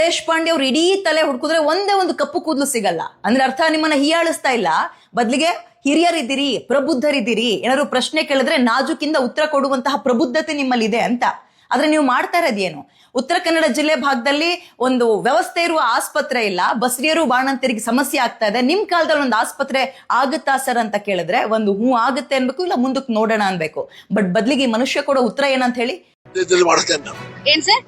ದೇಶಪಾಂಡೆ ಅವ್ರು ಇಡೀ ತಲೆ ಹುಡ್ಕಿದ್ರೆ ಒಂದೇ ಒಂದು ಕಪ್ಪು ಕೂದಲು ಸಿಗಲ್ಲ. ಅಂದ್ರೆ ಅರ್ಥ ನಿಮ್ಮನ್ನ ಹೀಯಾಳಿಸ್ತಾ ಇಲ್ಲ. ಬದಲಿಗೆ ಹಿರಿಯರಿದ್ದೀರಿ ಪ್ರಬುದ್ಧರಿದ್ದೀರಿ ಏನಾದ್ರು ಪ್ರಶ್ನೆ ಕೇಳಿದ್ರೆ ನಾಜುಕಿಂದ ಉತ್ತರ ಕೊಡುವಂತಹ ಪ್ರಬುದ್ಧತೆ ನಿಮ್ಮಲ್ಲಿ ಇದೆ ಅಂತ. ಆದ್ರೆ ನೀವು ಮಾಡ್ತಾ ಇರೋದೇನು? ಉತ್ತರ ಕನ್ನಡ ಜಿಲ್ಲೆ ಭಾಗದಲ್ಲಿ ಒಂದು ವ್ಯವಸ್ಥೆ ಇರುವ ಆಸ್ಪತ್ರೆ ಇಲ್ಲ. ಬಸರಿಯರು ಬಾಣಂತರಿಗೆ ಸಮಸ್ಯೆ ಆಗ್ತಾ ಇದೆ. ನಿಮ್ ಕಾಲದಲ್ಲಿ ಒಂದು ಆಸ್ಪತ್ರೆ ಆಗುತ್ತಾ ಸರ್ ಅಂತ ಕೇಳಿದ್ರೆ ಒಂದು ಹೂ ಆಗುತ್ತೆ ಅನ್ಬೇಕು ಇಲ್ಲ ಮುಂದಕ್ಕೆ ನೋಡೋಣ ಅನ್ಬೇಕು? ಬಟ್ ಬದ್ಲಿಗೆ ಮನುಷ್ಯ ಕೊಡೋ ಉತ್ತರ ಏನಂತ ಹೇಳಿ? ಏನ್ ಸರ್?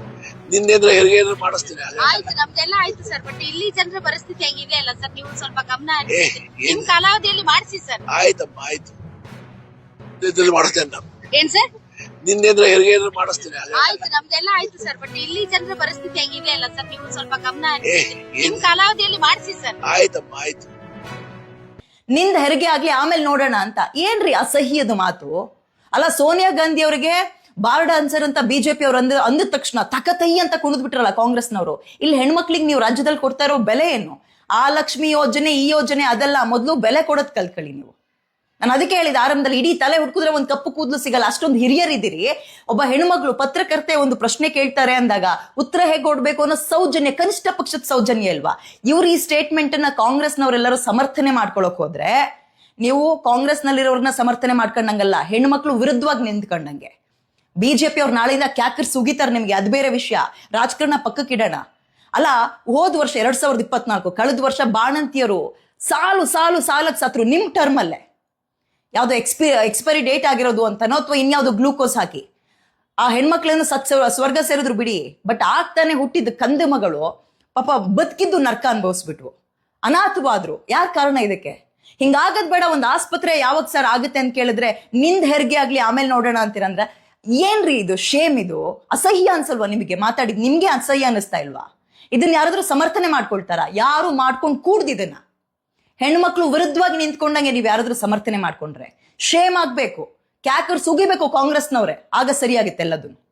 ನಿನ್ನೆಂದ್ರೆ ಹೆರಿಗೆ ಏನಾದ್ರು ಮಾಡಿಸ್ತೀನಿ ಆಯ್ತು ನಮ್ದೆಲ್ಲ ಆಯ್ತು ಸರ್ ಬಟ್ ಇಲ್ಲಿ ಜನರ ಪರಿಸ್ಥಿತಿ ಹೆಂಗಿದೆ ಅಲ್ಲ ಸರ್ ನೀವು ಸ್ವಲ್ಪ ಗಮನ ಹರಿಸಿ. ಏ, ನಿಮ್ ಕಾಲಾವಧಿಯಲ್ಲಿ ಮಾಡಿಸಿ ಸರ್ ಆಯ್ತಮ್ಮ ಆಯ್ತು. ಇದ್ರಲ್ಲಿ ಮಾಡಿಸ್ತೇನೆ ನಾನು. ಏನ್ ಸರ್ ನಿನ್ನೆಂದ್ರೆ ಹೆರಿಗೆ ಏನಾದ್ರು ಮಾಡಿಸ್ತೀನಿ ಆಯ್ತು ನಮ್ದೆಲ್ಲ ಆಯ್ತು ಸರ್ ಬಟ್ ಇಲ್ಲಿ ಜನರ ಪರಿಸ್ಥಿತಿ ಹೆಂಗಿದೆ ಅಲ್ಲ ಸರ್ ನೀವು ಸ್ವಲ್ಪ ಗಮನ ಹರಿಸಿ. ಏ, ಏನ್- ನಿಮ್ ಕಾಲಾವಧಿಯಲ್ಲಿ ಮಾಡಿಸಿ ಸರ್ ಆಯ್ತಮ್ಮ ಆಯ್ತು. ನಿಂದ ಹೆರಿಗೆ ಆಗ್ಲಿ ಆಮೇಲೆ ನೋಡೋಣ ಅಂತ. ಏನ್ರಿ ಅಸಹ್ಯದ ಮಾತು? ಅಲ್ಲ ಸೋನಿಯಾ ಗಾಂಧಿ ಅವರಿಗೆ ಬಾರ್ ಡಾನ್ಸರ್ ಅಂತ ಬಿಜೆಪಿ ಅವ್ರು ಅಂದ ಅಂದ ತಕ್ಷಣ ತಕತೈ ಅಂತ ಕುಣಿದ್ ಬಿಟ್ರಲ್ಲ ಕಾಂಗ್ರೆಸ್ನವರು. ಇಲ್ಲಿ ಹೆಣ್ಮಕ್ಳಿಗೆ ನೀವು ರಾಜ್ಯದಲ್ಲಿ ಕೊಡ್ತಾ ಇರೋ ಬೆಲೆ ಏನು? ಆ ಲಕ್ಷ್ಮಿ ಯೋಜನೆ, ಈ ಯೋಜನೆ ಅದೆಲ್ಲ ಮೊದಲು ಬೆಲೆ ಕೊಡೋದ್ ಕಲ್ತ್ಕೊಳ್ಳಿ ನೀವು. ನಾನು ಅದಕ್ಕೆ ಹೇಳಿದ ಆರಂಭದಲ್ಲಿ ಇಡೀ ತಲೆ ಹುಡ್ಕಿದ್ರೆ ಒಂದು ಕಪ್ಪು ಕೂದಲು ಸಿಗಲ್ಲ. ಅಷ್ಟೊಂದು ಹಿರಿಯರಿದ್ದೀರಿ. ಒಬ್ಬ ಹೆಣ್ಮಗಳು ಪತ್ರಕರ್ತೆ ಒಂದು ಪ್ರಶ್ನೆ ಕೇಳ್ತಾರೆ ಅಂದಾಗ ಉತ್ತರ ಹೇಗೆ ಕೊಡ್ಬೇಕು ಅನ್ನೋ ಸೌಜನ್ಯ, ಕನಿಷ್ಠ ಪಕ್ಷದ ಸೌಜನ್ಯ ಅಲ್ವಾ ಇವ್ರು ಈ ಸ್ಟೇಟ್ಮೆಂಟ್ ಅನ್ನ ಕಾಂಗ್ರೆಸ್ನವರೆಲ್ಲರೂ ಸಮರ್ಥನೆ ಮಾಡ್ಕೊಳಕ್ ಹೋದ್ರೆ ನೀವು ಕಾಂಗ್ರೆಸ್ನಲ್ಲಿರೋರನ್ನ ಸಮರ್ಥನೆ ಮಾಡ್ಕೊಂಡಂಗಲ್ಲ, ಹೆಣ್ಮಕ್ಳು ವಿರುದ್ಧವಾಗಿ ನಿಂತ್ಕೊಂಡಂಗೆ. ಬಿಜೆಪಿ ಅವ್ರು ನಾಳೆಯಿಂದ ಕ್ಯಾಕರ್ ಸುಗಿತಾರೆ ನಿಮ್ಗೆ, ಅದು ಬೇರೆ ವಿಷಯ. ರಾಜಕಾರಣ ಪಕ್ಕಕ್ಕಿಡೋಣ ಅಲ್ಲ, ಹೋದ್ ವರ್ಷ ಎರಡ್ ಸಾವಿರದ ಇಪ್ಪತ್ನಾಲ್ಕು, ಕಳೆದ ವರ್ಷ ಬಾಣಂತಿಯರು ಸಾಲು ಸಾಲು ಸಾಲಕ್ಕೆ ಸತ್ರು ನಿಮ್ ಟರ್ಮಲ್ಲೇ ಯಾವ್ದೋ ಎಕ್ಸ್ಪಿ ಎಕ್ಸ್ಪೈರಿ ಡೇಟ್ ಆಗಿರೋದು ಅಂತನೋ ಅಥವಾ ಇನ್ಯಾವುದೋ ಗ್ಲೂಕೋಸ್ ಹಾಕಿ. ಆ ಹೆಣ್ಮಕ್ಳನ್ನು ಸತ್, ಸ್ವರ್ಗ ಸೇರಿದ್ರು ಬಿಡಿ ಬಟ್ ಆಗ್ತಾನೆ ಹುಟ್ಟಿದ ಕಂದೆ ಮಗಳು ಪಾಪ ಬದುಕಿದ್ದು ನರ್ಕ ಅನುಭವಿಸ್ಬಿಟ್ವು. ಅನಾಥವಾದ್ರು. ಯಾರ ಕಾರಣ ಇದಕ್ಕೆ? ಹಿಂಗಾಗದ್ ಬೇಡ, ಒಂದು ಆಸ್ಪತ್ರೆ ಯಾವಾಗ ಸರ್ ಆಗುತ್ತೆ ಅಂತ ಕೇಳಿದ್ರೆ ನಿಂದ್ ಹೆರಿಗೆ ಆಗ್ಲಿ, ಆಮೇಲೆ ನೋಡೋಣ ಅಂತೀರಂದ್ರೆ ಏನ್ರಿ ಇದು? ಶೇಮ್ ಇದು? ಅಸಹ್ಯ ಅನ್ಸಲ್ವಾ ನಿಮಗೆ? ಮಾತಾಡಿದ್ ನಿಮ್ಗೆ ಅಸಹ್ಯ ಅನಿಸ್ತಾ ಇಲ್ವಾ? ಇದನ್ನ ಯಾರಾದ್ರೂ ಸಮರ್ಥನೆ ಮಾಡ್ಕೊಳ್ತಾರ? ಯಾರು ಮಾಡ್ಕೊಂಡು ಕೂಡ್ದಿದನ್ನ ಹೆಣ್ಮಕ್ಳು ವಿರುದ್ಧವಾಗಿ ನಿಂತ್ಕೊಂಡಂಗೆ ನೀವು ಯಾರಾದ್ರೂ ಸಮರ್ಥನೆ ಮಾಡ್ಕೊಂಡ್ರೆ? ಶೇಮ್ ಆಗ್ಬೇಕು. ಕ್ಯಾಕರ್ ಸುಗಿಬೇಕು ಕಾಂಗ್ರೆಸ್ನವ್ರೆ. ಆಗ ಸರಿಯಾಗುತ್ತೆ ಎಲ್ಲದನ್ನು.